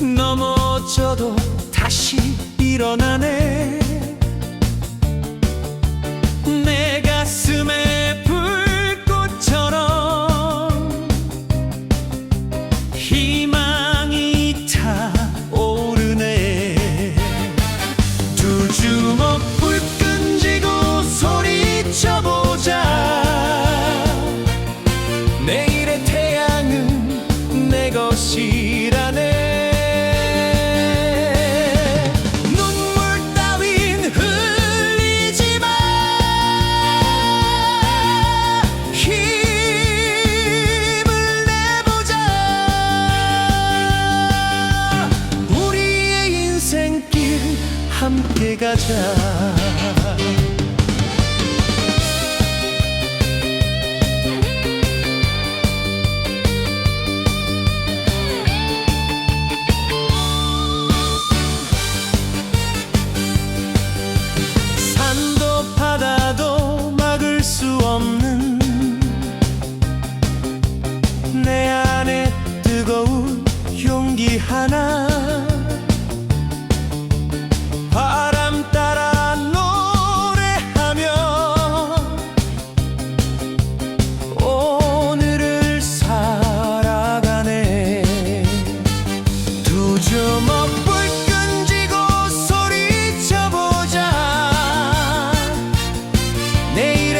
넘어져도 다시 일어나네. 내 가슴에 불꽃처럼 희망이 타오르네. 두주 함께 가자